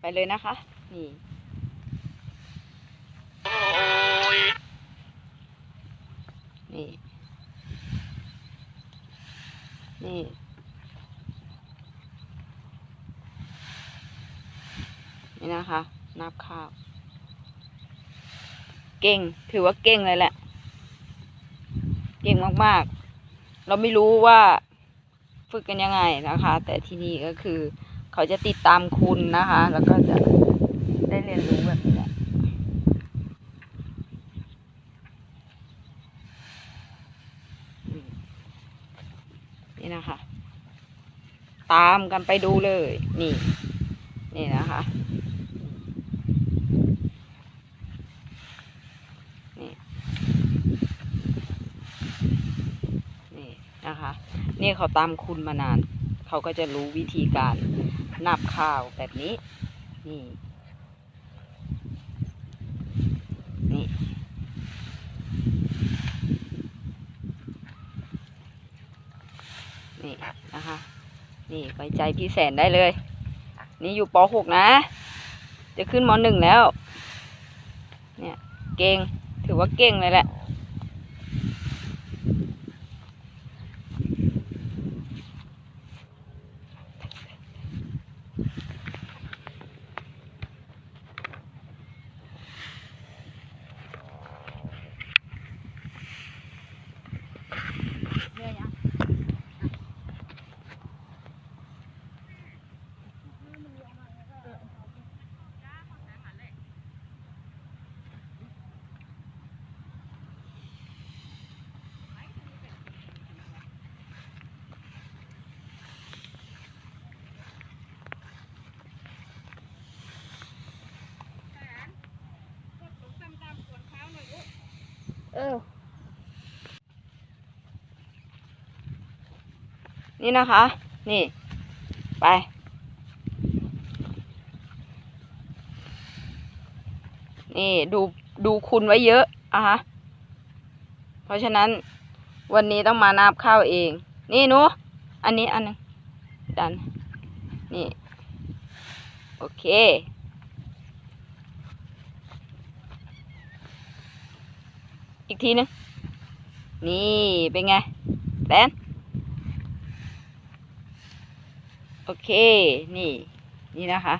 ไปเลยนะคะ นี่นี่ นี่ นี่นะคะ นับข้าว เก่ง ถือว่าเก่งเลยแหละ เก่งมาก ๆ เราไม่รู้ว่าฝึกกันยังไงนะคะ แต่ที่นี่ก็คือ เขาจะติดตามคุณนะคะ แล้วก็จะได้เรียนรู้แบบนี้แหละนี่นะคะ ตามกันไปดูเลย นี่ นี่นะคะ นี่นี่นะคะ นี่เขาตามคุณมานาน เขาก็จะรู้วิธีการนับข้าวแบบนี้ นี่นี่นี่นะคะนี่ไว้ใจพี่แสนได้เลย นี่อยู่ป .6 นะ จะขึ้นม .1 แล้ว เนี่ย เก่ง ถือว่าเก่งเลยแหละ ออนี่นะคะ นี่ ไป นี่ดูดูคุณไว้เยอะอะฮะ เพราะฉะนั้นวันนี้ต้องมานับข้าวเอง นี่นูอันนี้อันหนึงดัน นี่ โอเค อีกทีหนึง นี่เป็นไงแดนโอเค นี่ นี่นะคะ